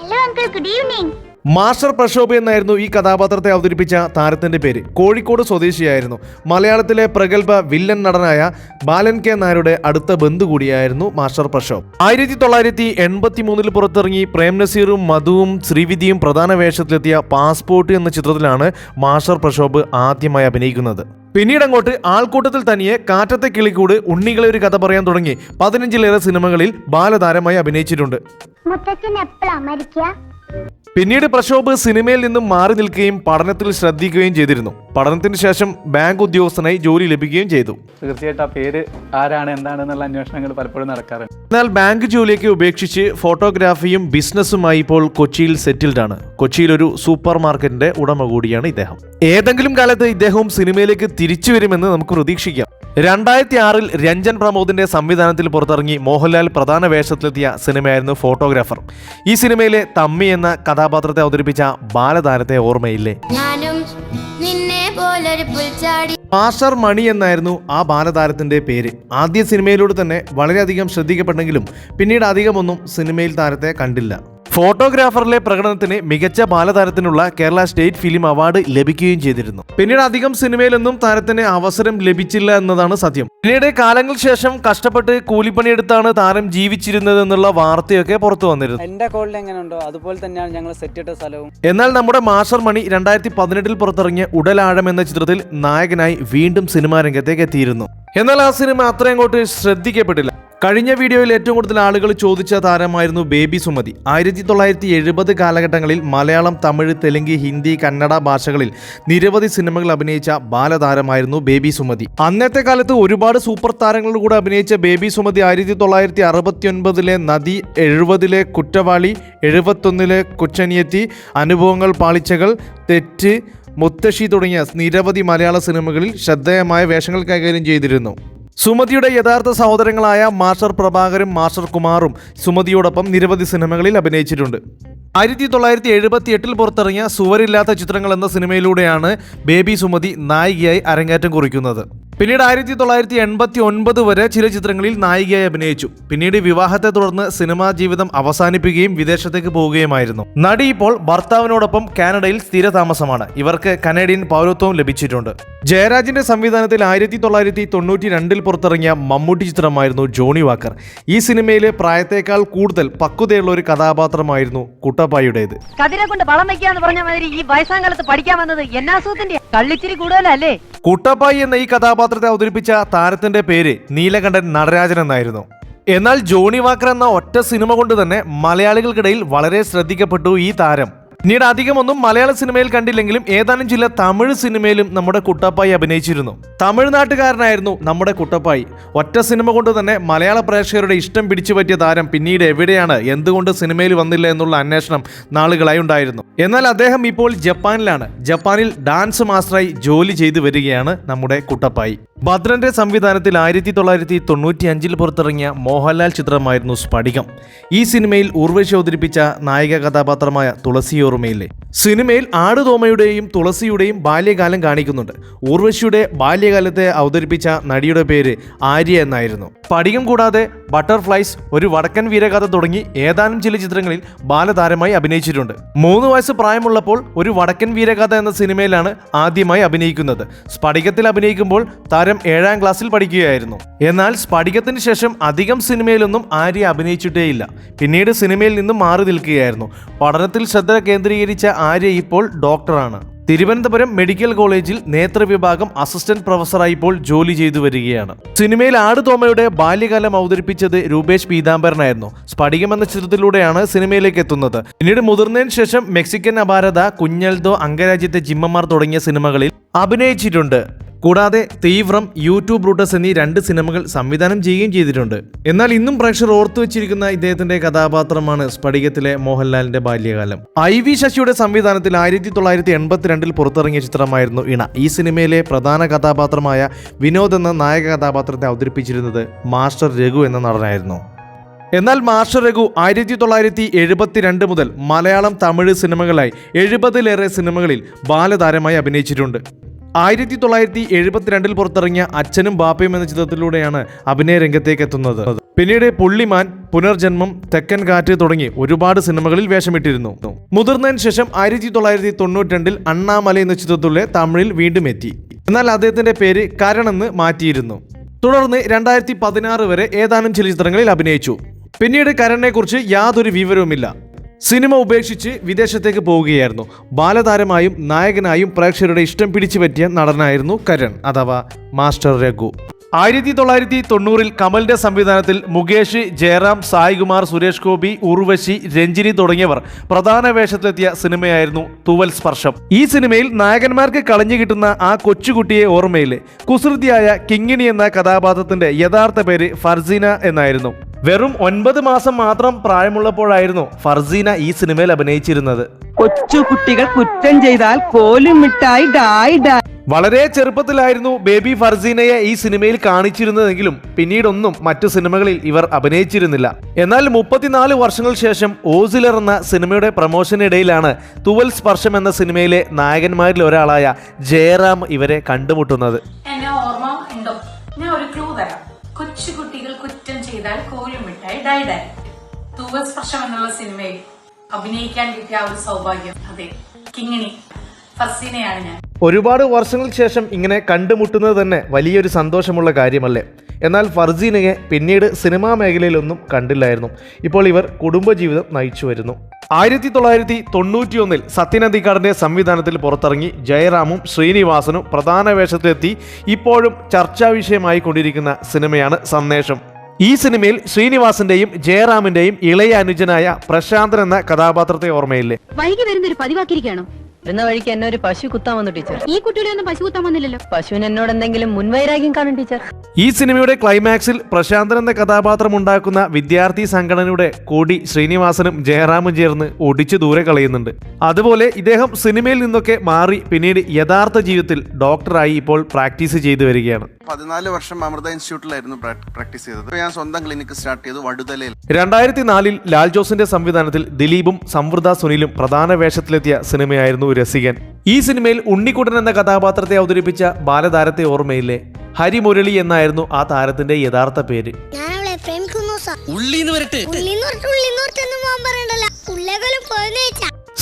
Hello uncle good evening master പ്രക്ഷോഭ എന്നായിരുന്നു ഈ കഥാപാത്രത്തെ അവതരിപ്പിച്ച താരത്തിന്റെ പേര്. കോഴിക്കോട് സ്വദേശിയായിരുന്നു. മലയാളത്തിലെ പ്രഗത്ഭ വില്ലൻ നടനായ ബാലൻ കെ നായരുടെ അടുത്ത ബന്ധു കൂടിയായിരുന്നു മാസ്റ്റർ പ്രക്ഷോഭ് ആയിരത്തി തൊള്ളായിരത്തി എൺപത്തി മൂന്നിൽ പുറത്തിറങ്ങി പ്രേം നസീറും മധുവും ശ്രീവിധിയും പ്രധാന വേഷത്തിലെത്തിയ പാസ്പോർട്ട് എന്ന ചിത്രത്തിലാണ് മാസ്റ്റർ പ്രക്ഷോഭ് ആദ്യമായി അഭിനയിക്കുന്നത്. പിന്നീട് അങ്ങോട്ട് ആൾക്കൂട്ടത്തിൽ തനിയെ കാറ്റത്തെ കിളിക്കൂട് ഉണ്ണികളെ ഒരു കഥ പറയാൻ തുടങ്ങി. പതിനഞ്ചിലേറെ സിനിമകളിൽ ബാലതാരമായി അഭിനയിച്ചിട്ടുണ്ട്. പിന്നീട് പ്രശോഭ് സിനിമയിൽ നിന്നും മാറി നിൽക്കുകയും പഠനത്തിൽ ശ്രദ്ധിക്കുകയും ചെയ്തിരുന്നു. പഠനത്തിന് ശേഷം ബാങ്ക് ഉദ്യോഗസ്ഥനായി ജോലി ലഭിക്കുകയും ചെയ്തു. തീർച്ചയായിട്ടും ആ പേര് ആരാണ് എന്താണെന്നുള്ള അന്വേഷണങ്ങൾ പലപ്പോഴും നടക്കാറുണ്ട്. എന്നാൽ ബാങ്ക് ജോലിയൊക്കെ ഉപേക്ഷിച്ച് ഫോട്ടോഗ്രാഫിയും ബിസിനസ്സുമായി ഇപ്പോൾ കൊച്ചിയിൽ സെറ്റിൽഡ് ആണ്. കൊച്ചിയിൽ ഒരു സൂപ്പർ മാർക്കറ്റിന്റെ ഉടമ കൂടിയാണ് ഇദ്ദേഹം. ഏതെങ്കിലും കാലത്ത് ഇദ്ദേഹവും സിനിമയിലേക്ക് തിരിച്ചു വരുമെന്ന് നമുക്ക് പ്രതീക്ഷിക്കാം. രണ്ടായിരത്തി ആറിൽ രഞ്ജൻ പ്രമോദിന്റെ സംവിധാനത്തിൽ പുറത്തിറങ്ങി മോഹൻലാൽ പ്രധാന വേഷത്തിലെത്തിയ സിനിമയായിരുന്നു ഫോട്ടോഗ്രാഫർ. ഈ സിനിമയിലെ തമ്മി എന്ന കഥാപാത്രത്തെ അവതരിപ്പിച്ച ബാലതാരത്തെ ഓർമ്മയില്ലേ? മാസ്റ്റർ മണി എന്നായിരുന്നു ആ ബാലതാരത്തിന്റെ പേര്. ആദ്യ സിനിമയിലൂടെ തന്നെ വളരെയധികം ശ്രദ്ധിക്കപ്പെട്ടെങ്കിലും പിന്നീട് അധികമൊന്നും സിനിമയിൽ താരത്തെ കണ്ടില്ല. ഫോട്ടോഗ്രാഫറിലെ പ്രകടനത്തിന് മികച്ച ബാലതാരത്തിനുള്ള കേരള സ്റ്റേറ്റ് ഫിലിം അവാർഡ് ലഭിക്കുകയും ചെയ്തിരുന്നു. പിന്നീട് അധികം സിനിമയിലൊന്നും താരത്തിന് അവസരം ലഭിച്ചില്ല എന്നതാണ് സത്യം. പിന്നീട് കാലങ്ങൾ ശേഷം കഷ്ടപ്പെട്ട് കൂലിപ്പണിയെടുത്താണ് താരം ജീവിച്ചിരുന്നത് എന്നുള്ള വാർത്തയൊക്കെ പുറത്തു വന്നിരുന്നു. എന്റെ കോളിൽ എങ്ങനെ ഉണ്ടോ അതുപോലെ തന്നെയാണ് ഞങ്ങൾ സെറ്റ് ഇട്ട സ്ഥലവും. എന്നാൽ നമ്മുടെ മാസ്റ്റർ മണി രണ്ടായിരത്തി പതിനെട്ടിൽ പുറത്തിറങ്ങിയ ഉടലാഴം എന്ന ചിത്രത്തിൽ നായകനായി വീണ്ടും സിനിമാ രംഗത്തേക്ക് എത്തിയിരുന്നു. എന്നാൽ ആ സിനിമ അത്രയും അങ്ങോട്ട് ശ്രദ്ധിക്കപ്പെട്ടില്ല. കഴിഞ്ഞ വീഡിയോയിൽ ഏറ്റവും കൂടുതൽ ആളുകൾ ചോദിച്ച താരമായിരുന്നു ബേബി സുമതി. ആയിരത്തി തൊള്ളായിരത്തി എഴുപത് കാലഘട്ടങ്ങളിൽ മലയാളം തമിഴ് തെലുങ്ക് ഹിന്ദി കന്നഡ ഭാഷകളിൽ നിരവധി സിനിമകൾ അഭിനയിച്ച ബാലതാരമായിരുന്നു ബേബി സുമതി. അന്നത്തെ കാലത്ത് ഒരുപാട് സൂപ്പർ താരങ്ങളുടെ കൂടെ അഭിനയിച്ച ബേബി സുമതി ആയിരത്തി തൊള്ളായിരത്തി അറുപത്തി ഒൻപതിലെ നദി എഴുപതിലെ കുറ്റവാളി എഴുപത്തൊന്നിലെ കുച്ചനിയത്തി അനുഭവങ്ങൾ പാളിച്ചകൾ തെറ്റ് മുത്തശ്ശി തുടങ്ങിയ നിരവധി മലയാള സിനിമകളിൽ ശ്രദ്ധേയമായ വേഷങ്ങൾ കൈകാര്യം ചെയ്തിരുന്നു. സുമതിയുടെ യഥാർത്ഥ സഹോദരങ്ങളായ മാസ്റ്റർ പ്രഭാകരും മാസ്റ്റർ കുമാറും സുമതിയോടൊപ്പം നിരവധി സിനിമകളിൽ അഭിനയിച്ചിട്ടുണ്ട്. ആയിരത്തി തൊള്ളായിരത്തി എഴുപത്തി എട്ടിൽ പുറത്തിറങ്ങിയ സുവരില്ലാത്ത ചിത്രങ്ങൾ എന്ന സിനിമയിലൂടെയാണ് ബേബി സുമതി നായികയായി അരങ്ങേറ്റം കുറിക്കുന്നത്. പിന്നീട് ആയിരത്തി തൊള്ളായിരത്തി എൺപത്തി ഒൻപത് വരെ ചില ചിത്രങ്ങളിൽ നായികയായി അഭിനയിച്ചു. പിന്നീട് വിവാഹത്തെ തുടർന്ന് സിനിമാ ജീവിതം അവസാനിപ്പിക്കുകയും വിദേശത്തേക്ക് പോവുകയുമായിരുന്നു. നടി ഇപ്പോൾ ഭർത്താവിനോടൊപ്പം കാനഡയിൽ സ്ഥിരതാമസമാണ്. ഇവർക്ക് കനേഡിയൻ പൗരത്വവും ലഭിച്ചിട്ടുണ്ട്. ജയരാജിന്റെ സംവിധാനത്തിൽ ആയിരത്തി തൊള്ളായിരത്തി തൊണ്ണൂറ്റി രണ്ടിൽ പുറത്തിറങ്ങിയ മമ്മൂട്ടി ചിത്രമായിരുന്നു ജോണി വാക്കർ. ഈ സിനിമയിലെ പ്രായത്തേക്കാൾ കൂടുതൽ പക്വതയുള്ള ഒരു കഥാപാത്രമായിരുന്നു കുട്ടപ്പായുടേത് കതിരെ കൊണ്ട് വളം വെക്കാന്ന് പറഞ്ഞ മാതിരി ഈ വയസ്സാങ്കാലത്ത് പഠിക്കാൻ വന്നത് എന്നാസൂത്തിന്റെ കള്ളിച്ചിരി കൂടുതലല്ലേ? കുട്ടപ്പായി എന്ന ഈ കഥാപാത്രത്തെ അവതരിപ്പിച്ച താരത്തിന്റെ പേര് നീലകണ്ഠൻ നടരാജൻ എന്നായിരുന്നു. എന്നാൽ ജോണി വാക്കർ എന്ന ഒറ്റ സിനിമ കൊണ്ട് തന്നെ മലയാളികൾക്കിടയിൽ വളരെ ശ്രദ്ധിക്കപ്പെട്ടു ഈ താരം. പിന്നീട് അധികമൊന്നും മലയാള സിനിമയിൽ കണ്ടില്ലെങ്കിലും ഏതാനും ചില തമിഴ് സിനിമയിലും നമ്മുടെ കുട്ടപ്പായി അഭിനയിച്ചിരുന്നു. തമിഴ്നാട്ടുകാരനായിരുന്നു നമ്മുടെ കുട്ടപ്പായി. ഒറ്റ സിനിമ കൊണ്ട് തന്നെ മലയാള പ്രേക്ഷകരുടെ ഇഷ്ടം പിടിച്ചു പറ്റിയ താരം പിന്നീട് എവിടെയാണ് എന്തുകൊണ്ട് സിനിമയിൽ വന്നില്ല എന്നുള്ള അന്വേഷണം നാളുകളായി ഉണ്ടായിരുന്നു. എന്നാൽ അദ്ദേഹം ഇപ്പോൾ ജപ്പാനിലാണ്. ജപ്പാനിൽ ഡാൻസ് മാസ്റ്ററായി ജോലി ചെയ്തു വരികയാണ് നമ്മുടെ കുട്ടപ്പായി. ഭദ്രന്റെ സംവിധാനത്തിൽ ആയിരത്തി തൊള്ളായിരത്തി തൊണ്ണൂറ്റി അഞ്ചിൽ പുറത്തിറങ്ങിയ മോഹൻലാൽ ചിത്രമായിരുന്നു സ്ഫടികം. ഈ സിനിമയിൽ ഉർവശി അവതരിപ്പിച്ച നായിക കഥാപാത്രമായ തുളസി ഓർമ്മയില്ലേ സിനിമയിൽ ആടുതോമയുടെയും തുളസിയുടെയും ബാല്യകാലം കാണിക്കുന്നുണ്ട്. ഊർവശിയുടെ ബാല്യകാലത്തെ അവതരിപ്പിച്ച നടിയുടെ പേര് ആര്യ എന്നായിരുന്നു. പടികം കൂടാതെ ബട്ടർഫ്ലൈസ് ഒരു വടക്കൻ വീരകഥ തുടങ്ങി ഏതാനും ചില ചിത്രങ്ങളിൽ ബാലതാരമായി അഭിനയിച്ചിട്ടുണ്ട്. മൂന്ന് വയസ്സ് പ്രായമുള്ളപ്പോൾ ഒരു വടക്കൻ വീരകഥ എന്ന സിനിമയിലാണ് ആദ്യമായി അഭിനയിക്കുന്നത്. സ്പടികത്തിൽ അഭിനയിക്കുമ്പോൾ താരം ഏഴാം ക്ലാസ്സിൽ പഠിക്കുകയായിരുന്നു. എന്നാൽ സ്പടികത്തിന് ശേഷം അധികം സിനിമയിലൊന്നും ആര്യ അഭിനയിച്ചിട്ടേയില്ല. പിന്നീട് സിനിമയിൽ നിന്നും മാറി നിൽക്കുകയായിരുന്നു. പഠനത്തിൽ ശ്രദ്ധ കേന്ദ്രീകരിച്ച ആര്യ ഇപ്പോൾ ഡോക്ടറാണ്. തിരുവനന്തപുരം മെഡിക്കൽ കോളേജിൽ നേത്രവിഭാഗം അസിസ്റ്റന്റ് പ്രൊഫസറായി ഇപ്പോൾ ജോലി ചെയ്തു വരികയാണ്. സിനിമയിൽ ആടുതോമയുടെ ബാല്യകാലം അവതരിപ്പിച്ചത് രൂപേഷ് പീതാംബരനായിരുന്നു. സ്ഫടികം എന്ന ചിത്രത്തിലൂടെയാണ് സിനിമയിലേക്ക് എത്തുന്നത്. പിന്നീട് മുതിർന്നതിന് ശേഷം മെക്സിക്കൻ അപാരത കുഞ്ഞൽദോ അംഗരാജ്യത്തെ ജിമ്മമാർ തുടങ്ങിയ സിനിമകളിൽ അഭിനയിച്ചിട്ടുണ്ട്. കൂടാതെ തീവ്രം യൂട്യൂബ് ബ്രൂട്ടസ് എന്നീ രണ്ട് സിനിമകൾ സംവിധാനം ചെയ്യുകയും ചെയ്തിട്ടുണ്ട്. എന്നാൽ ഇന്നും പ്രേക്ഷകർ ഓർത്തു വെച്ചിരിക്കുന്ന ഇദ്ദേഹത്തിന്റെ കഥാപാത്രമാണ് സ്ഫടികത്തിലെ മോഹൻലാലിന്റെ ബാല്യകാലം. ഐ വി ശശിയുടെ സംവിധാനത്തിൽ ആയിരത്തി തൊള്ളായിരത്തി എൺപത്തിരണ്ടിൽ പുറത്തിറങ്ങിയ ചിത്രമായിരുന്നു ഇണ. ഈ സിനിമയിലെ പ്രധാന കഥാപാത്രമായ വിനോദ് എന്ന നായക കഥാപാത്രത്തെ അവതരിപ്പിച്ചിരുന്നത് മാസ്റ്റർ രഘു എന്ന നടനായിരുന്നു. എന്നാൽ മാസ്റ്റർ രഘു ആയിരത്തി തൊള്ളായിരത്തി എഴുപത്തിരണ്ട് മുതൽ മലയാളം തമിഴ് സിനിമകളായി എഴുപതിലേറെ സിനിമകളിൽ ബാലതാരമായി അഭിനയിച്ചിട്ടുണ്ട്. ആയിരത്തി തൊള്ളായിരത്തി എഴുപത്തിരണ്ടിൽ പുറത്തിറങ്ങിയ അച്ഛനും ബാപ്പയും എന്ന ചിത്രത്തിലൂടെയാണ് അഭിനയ രംഗത്തേക്ക് എത്തുന്നത് പിന്നീട് പുള്ളിമാൻ പുനർജന്മം തെക്കൻ കാറ്റ് തുടങ്ങി ഒരുപാട് സിനിമകളിൽ വേഷമിട്ടിരുന്നു. മുതിർന്നതിന് ശേഷം ആയിരത്തി തൊള്ളായിരത്തി തൊണ്ണൂറ്റി രണ്ടിൽ അണ്ണാമല എന്ന ചിത്രത്തിലൂടെ തമിഴിൽ വീണ്ടും എത്തി. എന്നാൽ അദ്ദേഹത്തിന്റെ പേര് കരണെന്ന് മാറ്റിയിരുന്നു. തുടർന്ന് രണ്ടായിരത്തി പതിനാറ് വരെ ഏതാനും ചില ചിത്രങ്ങളിൽ അഭിനയിച്ചു. പിന്നീട് കരണിനെ കുറിച്ച് യാതൊരു വിവരവുമില്ല. സിനിമ ഉപേക്ഷിച്ച് വിദേശത്തേക്ക് പോവുകയായിരുന്നു. ബാലതാരമായും നായകനായും പ്രേക്ഷകരുടെ ഇഷ്ടം പിടിച്ചു പറ്റിയ നടനായിരുന്നു കരൺ അഥവാ മാസ്റ്റർ രഘു. ആയിരത്തി തൊള്ളായിരത്തി തൊണ്ണൂറിൽ കമലിന്റെ സംവിധാനത്തിൽ മുകേഷ് ജയറാം സായികുമാർ സുരേഷ് ഗോപി ഉർവശി രഞ്ജിനി തുടങ്ങിയവർ പ്രധാന വേഷത്തിലെത്തിയ സിനിമയായിരുന്നു തുവൽ സ്പർശം. ഈ സിനിമയിൽ നായകന്മാർക്ക് കളഞ്ഞു കിട്ടുന്ന ആ കൊച്ചുകുട്ടിയെ ഓർമ്മയിൽ കുസൃതിയായ കിങ്ങിണി എന്ന കഥാപാത്രത്തിന്റെ യഥാർത്ഥ പേര് ഫർസീന എന്നായിരുന്നു. വെറും ഒൻപത് മാസം മാത്രം പ്രായമുള്ളപ്പോഴായിരുന്നു ഫർസീന ഈ സിനിമയിൽ അഭിനയിച്ചിരുന്നത്. കൊച്ചു കുട്ടികൾ കുറ്റം ചെയ്താൽ കോലും മിട്ടായി ഡായ് ഡായ്. വളരെ ചെറുപ്പത്തിലായിരുന്നു ബേബി ഫർസീനയെ ഈ സിനിമയിൽ കാണിച്ചിരുന്നതെങ്കിലും പിന്നീടൊന്നും മറ്റു സിനിമകളിൽ ഇവർ അഭിനയിച്ചിരുന്നില്ല. എന്നാൽ മുപ്പത്തിനാല് വർഷങ്ങൾ ശേഷം ഓസിലർ എന്ന സിനിമയുടെ പ്രമോഷനിടയിലാണ് തുവൽ സ്പർശം എന്ന സിനിമയിലെ നായകന്മാരിൽ ഒരാളായ ജയറാം ഇവരെ കണ്ടുമുട്ടുന്നത്. എന്നെ ഓർമ്മ ഉണ്ടോ? ഞാൻ ഒരു ക്ലൂ തരാം. കൊച്ചു കുട്ടികൾ ചെയ്താൽ കോലും മിഠായി ഡൈ ഡൈ തൂവൽ സ്പർശം എന്നുള്ള സിനിമയിൽ അഭിനയിക്കാൻ കിട്ടിയ ഒരു സൗഭാഗ്യം. അതെ കിങ്ങിണി ഫർസീനയാണ് ഞാൻ. ഒരുപാട് വർഷങ്ങൾക്ക് ശേഷം ഇങ്ങനെ കണ്ടുമുട്ടുന്നത് തന്നെ വലിയൊരു സന്തോഷമുള്ള കാര്യമല്ലേ? എന്നാൽ ഫർസീനയെ പിന്നീട് സിനിമാ മേഖലയിലൊന്നും കണ്ടില്ലായിരുന്നു. ഇപ്പോൾ ഇവർ കുടുംബജീവിതം നയിച്ചു വരുന്നു. ആയിരത്തി തൊള്ളായിരത്തി തൊണ്ണൂറ്റിയൊന്നിൽ സത്യനന്ദിക്കാടിന്റെ സംവിധാനത്തിൽ പുറത്തിറങ്ങി ജയറാമും ശ്രീനിവാസനും പ്രധാന വേഷത്തിലെത്തി ഇപ്പോഴും ചർച്ചാ വിഷയമായി കൊണ്ടിരിക്കുന്ന സിനിമയാണ് സന്ദേശം. ഈ സിനിമയിൽ ശ്രീനിവാസിന്റെയും ജയറാമിന്റെയും ഇളയ അനുജനായ പ്രശാന്തൻ എന്ന കഥാപാത്രത്തെ ഓർമ്മയില്ലേ? വൈകി വരുന്നൊരു പതിവാക്കിയിരിക്കുകയാണോ? വരുന്ന വഴിക്ക് എന്നെ ഒരു പശു കുത്താൻ വന്നു ടീച്ചർ. ഈ കുട്ടിയുടെ ഒന്നും പശു കുത്താൻ വന്നില്ലല്ലോ. പശുവിന് എന്നോട് എന്തെങ്കിലും മുൻവൈരാഗ്യം കാണും ടീച്ചർ. ഈ സിനിമയുടെ ക്ലൈമാക്സിൽ പ്രശാന്തൻ എന്ന കഥാപാത്രം ഉണ്ടാക്കുന്ന വിദ്യാർത്ഥി സംഘടനയുടെ കോടി ശ്രീനിവാസനും ജയറാമും ചേർന്ന് ഒടിച്ചു ദൂരെ കളയുന്നുണ്ട്. അതുപോലെ ഇദ്ദേഹം സിനിമയിൽ നിന്നൊക്കെ മാറി പിന്നീട് യഥാർത്ഥ ജീവിതത്തിൽ ഡോക്ടറായി ഇപ്പോൾ പ്രാക്ടീസ് ചെയ്തു വരികയാണ്. പതിനാല് വർഷം അമൃത ഇൻസ്റ്റിറ്റ്യൂട്ടിലായിരുന്നു പ്രാക്ടീസ് ചെയ്തത്. ഞാൻ സ്വന്തം ക്ലിനിക്ക് സ്റ്റാർട്ട് ചെയ്തു വടുതലയിൽ. രണ്ടായിരത്തി നാലിൽ ലാൽ ജോസിന്റെ സംവിധാനത്തിൽ ദിലീപും സംവൃത സുനിലും പ്രധാന വേഷത്തിലെത്തിയ സിനിമയായിരുന്നു രസികൻ. ഈ സിനിമയിൽ ഉണ്ണിക്കുട്ടൻ എന്ന കഥാപാത്രത്തെ അവതരിപ്പിച്ച ബാലതാരത്തെ ഓർമ്മയില്ലേ? ഹരിമുരളി എന്നായിരുന്നു ആ താരത്തിന്റെ യഥാർത്ഥ പേര്. ഞാൻ അവളെ പ്രേമിക്കുന്നു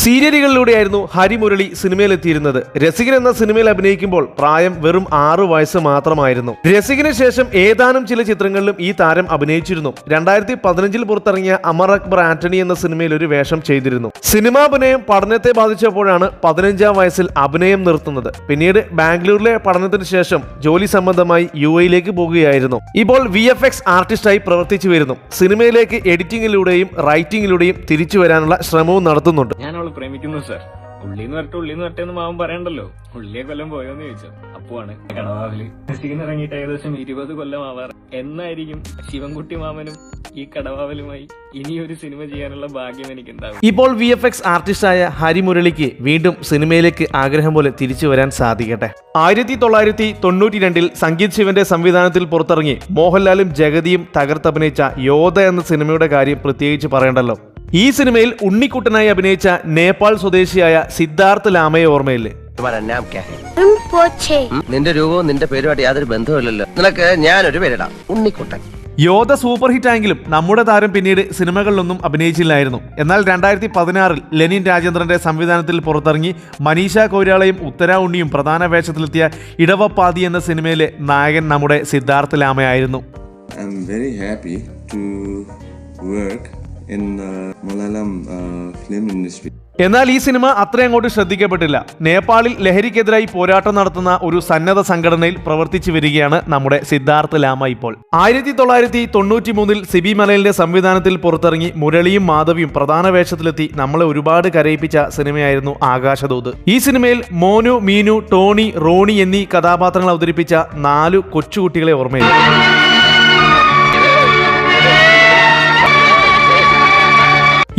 സീരിയലുകളിലൂടെയായിരുന്നു ഹരിമുരളി സിനിമയിലെത്തിയിരുന്നത്. രസികൻ എന്ന സിനിമയിൽ അഭിനയിക്കുമ്പോൾ പ്രായം വെറും ആറു വയസ്സ് മാത്രമായിരുന്നു. രസികന് ശേഷം ഏതാനും ചില ചിത്രങ്ങളിലും ഈ താരം അഭിനയിച്ചിരുന്നു. രണ്ടായിരത്തി പതിനഞ്ചിൽ പുറത്തിറങ്ങിയ അമർ അക്ബർ ആന്റണി എന്ന സിനിമയിൽ ഒരു വേഷം ചെയ്തിരുന്നു. സിനിമാഭിനയം പഠനത്തെ ബാധിച്ചപ്പോഴാണ് പതിനഞ്ചാം വയസ്സിൽ അഭിനയം നിർത്തുന്നത്. പിന്നീട് ബാംഗ്ലൂരിലെ പഠനത്തിന് ശേഷം ജോലി സംബന്ധമായി യു എയിലേക്ക് പോകുകയായിരുന്നു. ഇപ്പോൾ വി എഫ് എക്സ് ആർട്ടിസ്റ്റായി പ്രവർത്തിച്ചു വരുന്നു. സിനിമയിലേക്ക് എഡിറ്റിംഗിലൂടെയും റൈറ്റിംഗിലൂടെയും തിരിച്ചു വരാനുള്ള ശ്രമവും നടത്തുന്നുണ്ട്. പ്രേമിക്കുന്നു സാർ ഉള്ളിന്ന് വരട്ടെ ഉള്ളിന്ന് വരട്ടെ എന്ന് മാവൻ പറയണ്ടല്ലോ. ഉള്ളിയെ കൊല്ലം പോയോന്ന് ചോദിച്ചു. അപ്പുവാണ്. കടവാവിൽ. രസികൻ ഇറങ്ങിയിട്ട് ഏകദേശം ഇരുപത് കൊല്ലം ആവാറ്. എന്നായിരിക്കും ശിവൻകുട്ടി മാമനും ഈ കടവാവലുമായി ഇനിയൊരു സിനിമ ചെയ്യാനുള്ള ഭാഗ്യം എനിക്കുണ്ടാവും ഇപ്പോൾ വി എഫ് എക്സ് ആർട്ടിസ്റ്റായ ഹരിമുരളിക്ക് വീണ്ടും സിനിമയിലേക്ക് ആഗ്രഹം പോലെ തിരിച്ചു വരാൻ സാധിക്കട്ടെ. ആയിരത്തി തൊള്ളായിരത്തി തൊണ്ണൂറ്റി രണ്ടിൽ സംഗീത് ശിവന്റെ സംവിധാനത്തിൽ പുറത്തിറങ്ങി മോഹൻലാലും ജഗതിയും തകർത്തഭിനയിച്ച യോധ എന്ന സിനിമയുടെ കാര്യം പ്രത്യേകിച്ച് പറയണ്ടല്ലോ. ഈ സിനിമയിൽ ഉണ്ണിക്കുട്ടനായി അഭിനയിച്ച നേപ്പാൾ സ്വദേശിയായ സിദ്ധാർത്ഥ് ലാമയെ ഓർമ്മയില്ലേ? നിന്റെ രൂപവും നിന്റെ പേരുമായിട്ട് യാതൊരു ബന്ധവുമില്ലല്ലോ. നിനക്ക് ഞാനൊരു പേരിടാം. ഉണ്ണിക്കുട്ടൻ. യോധ സൂപ്പർ ഹിറ്റ് ആയെങ്കിലും നമ്മുടെ താരം പിന്നീട് സിനിമകളിലൊന്നും അഭിനയിച്ചില്ലായിരുന്നു. എന്നാൽ രണ്ടായിരത്തി പതിനാറിൽ ലെനിൻ രാജേന്ദ്രന്റെ സംവിധാനത്തിൽ പുറത്തിറങ്ങി മനീഷ കോയിരാളയും ഉത്തര ഉണ്ണിയും പ്രധാന വേഷത്തിലെത്തിയ ഇടവപ്പാതി എന്ന സിനിമയിലെ നായകൻ നമ്മുടെ Siddharth ലാമയായിരുന്നു. I'm very happy to work I'm Malayalam film industry. എന്നാൽ ഈ സിനിമ അത്രയും അങ്ങോട്ട് ശ്രദ്ധിക്കപ്പെട്ടില്ല. നേപ്പാളിൽ ലഹരിക്കെതിരായി പോരാട്ടം നടത്തുന്ന ഒരു സന്നദ്ധ സംഘടനയിൽ പ്രവർത്തിച്ചു വരികയാണ് നമ്മുടെ സിദ്ധാർത്ഥ ലാമ ഇപ്പോൾ. ആയിരത്തി തൊള്ളായിരത്തി തൊണ്ണൂറ്റി മൂന്നിൽ സിബി മലയിലിന്റെ സംവിധാനത്തിൽ പുറത്തിറങ്ങി മുരളിയും മാധവിയും പ്രധാന വേഷത്തിലെത്തി നമ്മളെ ഒരുപാട് കരയിപ്പിച്ച സിനിമയായിരുന്നു ആകാശദൂത്. ഈ സിനിമയിൽ മോനു മീനു ടോണി റോണി എന്നീ കഥാപാത്രങ്ങൾ അവതരിപ്പിച്ച നാലു കൊച്ചുകുട്ടികളെ ഓർമ്മയില്ല.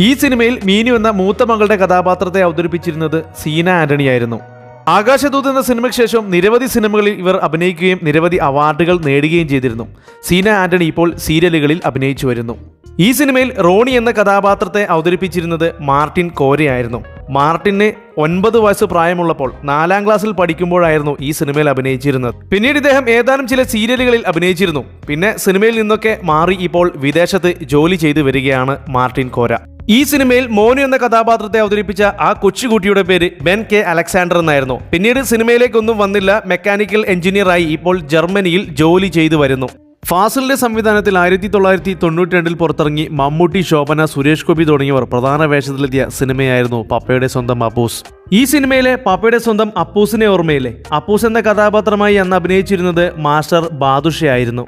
ഈ സിനിമയിൽ മീനു എന്ന മൂത്ത മകളുടെ കഥാപാത്രത്തെ അവതരിപ്പിച്ചിരുന്നത് സീന ആന്റണി ആയിരുന്നു. ആകാശദൂത് എന്ന സിനിമയ്ക്ക് ശേഷം നിരവധി സിനിമകളിൽ ഇവർ അഭിനയിക്കുകയും നിരവധി അവാർഡുകൾ നേടുകയും ചെയ്തിരുന്നു. സീന ആന്റണി ഇപ്പോൾ സീരിയലുകളിൽ അഭിനയിച്ചു വരുന്നു. ഈ സിനിമയിൽ റോണി എന്ന കഥാപാത്രത്തെ അവതരിപ്പിച്ചിരുന്നത് മാർട്ടിൻ കോരയായിരുന്നു. മാർട്ടിന് ഒൻപത് വയസ്സ് പ്രായമുള്ളപ്പോൾ നാലാം ക്ലാസ്സിൽ പഠിക്കുമ്പോഴായിരുന്നു ഈ സിനിമയിൽ അഭിനയിച്ചിരുന്നത്. പിന്നീട് ഇദ്ദേഹം ഏതാനും ചില സീരിയലുകളിൽ അഭിനയിച്ചിരുന്നു. പിന്നെ സിനിമയിൽ നിന്നൊക്കെ മാറി ഇപ്പോൾ വിദേശത്ത് ജോലി ചെയ്തു വരികയാണ് മാർട്ടിൻ കോര. ഈ സിനിമയിൽ മോനു എന്ന കഥാപാത്രത്തെ അവതരിപ്പിച്ച ആ കൊച്ചുകുട്ടിയുടെ പേര് ബെൻ കെ അലക്സാണ്ടർ എന്നായിരുന്നു. പിന്നീട് സിനിമയിലേക്കൊന്നും വന്നില്ല മെക്കാനിക്കൽ എഞ്ചിനീയറായി ഇപ്പോൾ ജർമ്മനിയിൽ ജോലി ചെയ്തു വരുന്നു. ഫാസിലിന്റെ സംവിധാനത്തിൽ ആയിരത്തി തൊള്ളായിരത്തി തൊണ്ണൂറ്റി രണ്ടിൽ പുറത്തിറങ്ങി മമ്മൂട്ടി ശോഭന സുരേഷ് ഗോപി തുടങ്ങിയവർ പ്രധാന വേഷത്തിലെത്തിയ സിനിമയായിരുന്നു പപ്പയുടെ സ്വന്തം അപ്പൂസ്. ഈ സിനിമയിലെ പപ്പയുടെ സ്വന്തം അപ്പൂസിനെ ഓർമ്മയില്ലേ? അപ്പൂസ് എന്ന കഥാപാത്രമായി അന്ന് അഭിനയിച്ചിരുന്നത് മാസ്റ്റർ ബാദുഷയായിരുന്നു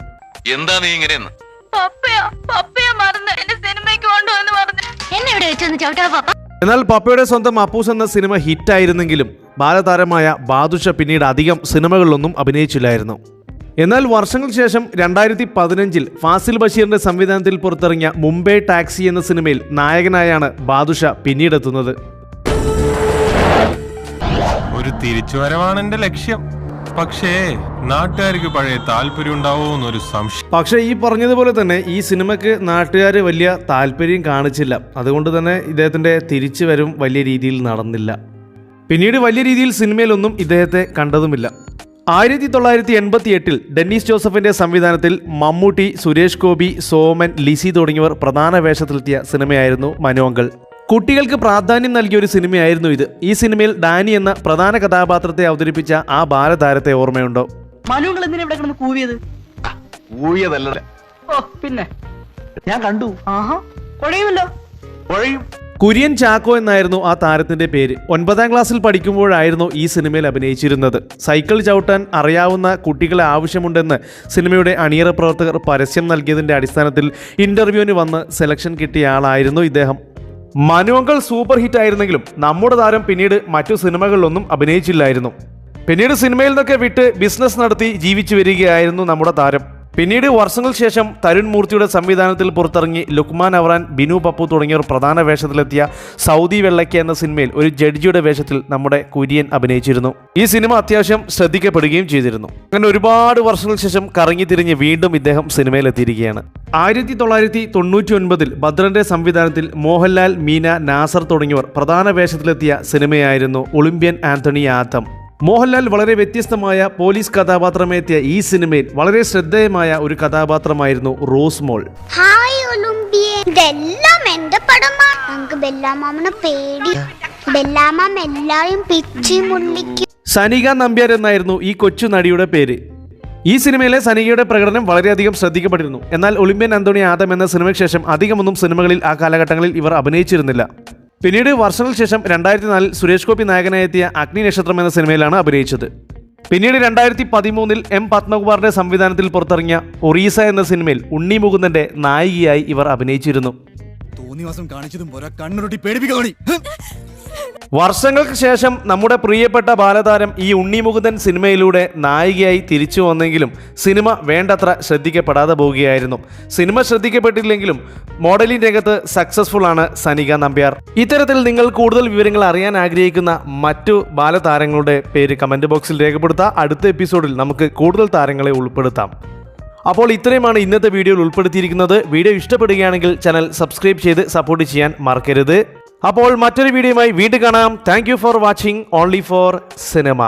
എന്താ നീ ഇങ്ങനെ പപ്പയാ? പപ്പയാ മറന്ന് എന്നെ സിനിമയ്ക്ക് കൊണ്ടുവന്ന് പറഞ്ഞു എന്നെ ഇവിടെ വെച്ചൊന്ന് ചവിട്ടാ പപ്പ? എന്നാൽ പപ്പയുടെ സ്വന്തം അപ്പൂസ് എന്ന സിനിമ ഹിറ്റായിരുന്നെങ്കിലും ബാലതാരമായ ബാദുഷ പിന്നീട് അധികം സിനിമകളിലൊന്നും അഭിനയിച്ചില്ലായിരുന്നു. എന്നാൽ വർഷങ്ങൾക്ക് ശേഷം രണ്ടായിരത്തി പതിനഞ്ചിൽ ഫാസിൽ ബഷീറിന്റെ സംവിധാനത്തിൽ പുറത്തിറങ്ങിയ മുംബൈ ടാക്സി എന്ന സിനിമയിൽ നായകനായാണ് ബാദുഷ പിന്നീടെത്തുന്നത്. ഒരു തിരിച്ചുവരവാണ് എന്റെ ലക്ഷ്യം. പക്ഷേ നാട്ടുകാർക്ക് പഴയ താല്പര്യം ഉണ്ടാവോ എന്നൊരു സംശയം. പക്ഷേ ഈ പറഞ്ഞതുപോലെ തന്നെ ഈ സിനിമയ്ക്ക് നാട്ടുകാർ വലിയ താല്പര്യം കാണിച്ചില്ല. അതുകൊണ്ട് തന്നെ ഇദ്ദേഹത്തിന്റെ തിരിച്ചുവരവും വലിയ രീതിയിൽ നടന്നില്ല. പിന്നീട് വലിയ രീതിയിൽ സിനിമയിലൊന്നും ഇദ്ദേഹത്തെ കണ്ടതുമില്ല. ആയിരത്തി തൊള്ളായിരത്തി എൺപത്തി എട്ടിൽ ഡെന്നീസ് ജോസഫിന്റെ സംവിധാനത്തിൽ മമ്മൂട്ടി സുരേഷ് ഗോപി സോമൻ ലിസി തുടങ്ങിയവർ പ്രധാന വേഷത്തിലെത്തിയ സിനിമയായിരുന്നു മനോങ്കൾ കുട്ടികൾക്ക് പ്രാധാന്യം നൽകിയ ഒരു സിനിമയായിരുന്നു ഇത്. ഈ സിനിമയിൽ ഡാനി എന്ന പ്രധാന കഥാപാത്രത്തെ അവതരിപ്പിച്ച ആ ബാലതാരത്തെ ഓർമ്മയുണ്ടോ? മനുങ്ങൾ എന്തിനാ ഇവിടെ കിടന്ന് കൂവിയത്? ഊയതല്ല ഓ പിന്നെ? ഞാൻ കണ്ടു. ആഹാ. കുഴയുമല്ലോ? കുഴയും. കുര്യൻ ചാക്കോ എന്നായിരുന്നു ആ താരത്തിന്റെ പേര്. ഒൻപതാം ക്ലാസ്സിൽ പഠിക്കുമ്പോഴായിരുന്നു ഈ സിനിമയിൽ അഭിനയിച്ചിരുന്നത്. സൈക്കിൾ ചവിട്ടാൻ അറിയാവുന്ന കുട്ടികളെ ആവശ്യമുണ്ടെന്ന് സിനിമയുടെ അണിയറ പ്രവർത്തകർ പരസ്യം നൽകിയതിന്റെ അടിസ്ഥാനത്തിൽ ഇന്റർവ്യൂവിന് വന്ന് സെലക്ഷൻ കിട്ടിയ ആളായിരുന്നു ഇദ്ദേഹം. മനുവങ്കൾ സൂപ്പർ ഹിറ്റ് ആയിരുന്നെങ്കിലും നമ്മുടെ താരം പിന്നീട് മറ്റു സിനിമകളിലൊന്നും അഭിനയിച്ചില്ലായിരുന്നു. പിന്നീട് സിനിമയിൽ നിന്നൊക്കെ വിട്ട് ബിസിനസ് നടത്തി ജീവിച്ചു വരികയായിരുന്നു നമ്മുടെ താരം. പിന്നീട് വർഷങ്ങൾ ശേഷം തരുൺ മൂർത്തിയുടെ സംവിധാനത്തിൽ പുറത്തിറങ്ങി ലുക്മാൻ അവറാൻ ബിനു പപ്പു തുടങ്ങിയവർ പ്രധാന വേഷത്തിലെത്തിയ സൗദി വെള്ളയ്ക്ക എന്ന സിനിമയിൽ ഒരു ജഡ്ജിയുടെ വേഷത്തിൽ നമ്മുടെ കുര്യൻ അഭിനയിച്ചിരുന്നു. ഈ സിനിമ അത്യാവശ്യം ശ്രദ്ധിക്കപ്പെടുകയും ചെയ്തിരുന്നു. അങ്ങനെ ഒരുപാട് വർഷങ്ങൾ ശേഷം കറങ്ങി തിരിഞ്ഞ് വീണ്ടും ഇദ്ദേഹം സിനിമയിലെത്തിയിരിക്കുകയാണ് ആയിരത്തി തൊള്ളായിരത്തി തൊണ്ണൂറ്റി ഒൻപതിൽ ഭദ്രന്റെ സംവിധാനത്തിൽ മോഹൻലാൽ മീന നാസർ തുടങ്ങിയവർ പ്രധാന വേഷത്തിലെത്തിയ സിനിമയായിരുന്നു ഒളിമ്പ്യൻ ആന്റണി ആത്തം. മോഹൻലാൽ വളരെ വ്യത്യസ്തമായ പോലീസ് കഥാപാത്രമെത്തിയ ഈ സിനിമയിൽ വളരെ ശ്രദ്ധേയമായ ഒരു കഥാപാത്രമായിരുന്നു റോസ് മോൾ. ഹായ് ഇതെല്ലാം എന്റെ പടമാണ്. നമുക്ക് ബെല്ലാമാമനെ പേടി. ബെല്ലാമാം എല്ലാരെയും പിച്ചി മുള്ളിക്കും സനിക നമ്പ്യാർ എന്നായിരുന്നു ഈ കൊച്ചു നടിയുടെ പേര്. ഈ സിനിമയിലെ സനികയുടെ പ്രകടനം വളരെയധികം ശ്രദ്ധിക്കപ്പെട്ടിരുന്നു. എന്നാൽ ഒളിമ്പ്യൻ അന്തോണി ആദം എന്ന സിനിമയ്ക്ക് ശേഷം അധികമൊന്നും സിനിമകളിൽ ആ കാലഘട്ടങ്ങളിൽ ഇവർ അഭിനയിച്ചിരുന്നില്ല. പിന്നീട് വർഷങ്ങൾക്ക് ശേഷം രണ്ടായിരത്തി നാലിൽ സുരേഷ് ഗോപി നായകനായെത്തിയ അഗ്നി നക്ഷത്രം എന്ന സിനിമയിലാണ് അഭിനയിച്ചത്. പിന്നീട് രണ്ടായിരത്തി പതിമൂന്നിൽ എം പത്മകുമാറിന്റെ സംവിധാനത്തിൽ പുറത്തിറങ്ങിയ ഒറീസ എന്ന സിനിമയിൽ ഉണ്ണി മുകുന്ദന്റെ നായികയായി ഇവർ അഭിനയിച്ചിരുന്നു. തോന്നിവാസം കാണിച്ചതും പോരാ കണ്ണുരുട്ടി വർഷങ്ങൾക്ക് ശേഷം നമ്മുടെ പ്രിയപ്പെട്ട ബാലതാരം ഈ ഉണ്ണിമുകുന്ദൻ സിനിമയിലൂടെ നായികയായി തിരിച്ചു വന്നെങ്കിലും സിനിമ വേണ്ടത്ര ശ്രദ്ധിക്കപ്പെടാതെ പോവുകയായിരുന്നു. സിനിമ ശ്രദ്ധിക്കപ്പെട്ടില്ലെങ്കിലും മോഡലിംഗ് രംഗത്ത് സക്സസ്ഫുൾ ആണ് സനിക നമ്പ്യാർ. ഇത്തരത്തിൽ നിങ്ങൾ കൂടുതൽ വിവരങ്ങൾ അറിയാൻ ആഗ്രഹിക്കുന്ന മറ്റു ബാലതാരങ്ങളുടെ പേര് കമന്റ് ബോക്സിൽ രേഖപ്പെടുത്താം. അടുത്ത എപ്പിസോഡിൽ നമുക്ക് കൂടുതൽ താരങ്ങളെ ഉൾപ്പെടുത്താം. അപ്പോൾ ഇത്രയുമാണ് ഇന്നത്തെ വീഡിയോയിൽ ഉൾപ്പെടുത്തിയിരിക്കുന്നത്. വീഡിയോ ഇഷ്ടപ്പെടുകയാണെങ്കിൽ ചാനൽ സബ്സ്ക്രൈബ് ചെയ്ത് സപ്പോർട്ട് ചെയ്യാൻ മറക്കരുത്. അപ്പോൾ മറ്റൊരു വീഡിയോയുമായി വീണ്ടും കാണാം. Thank for watching only for cinema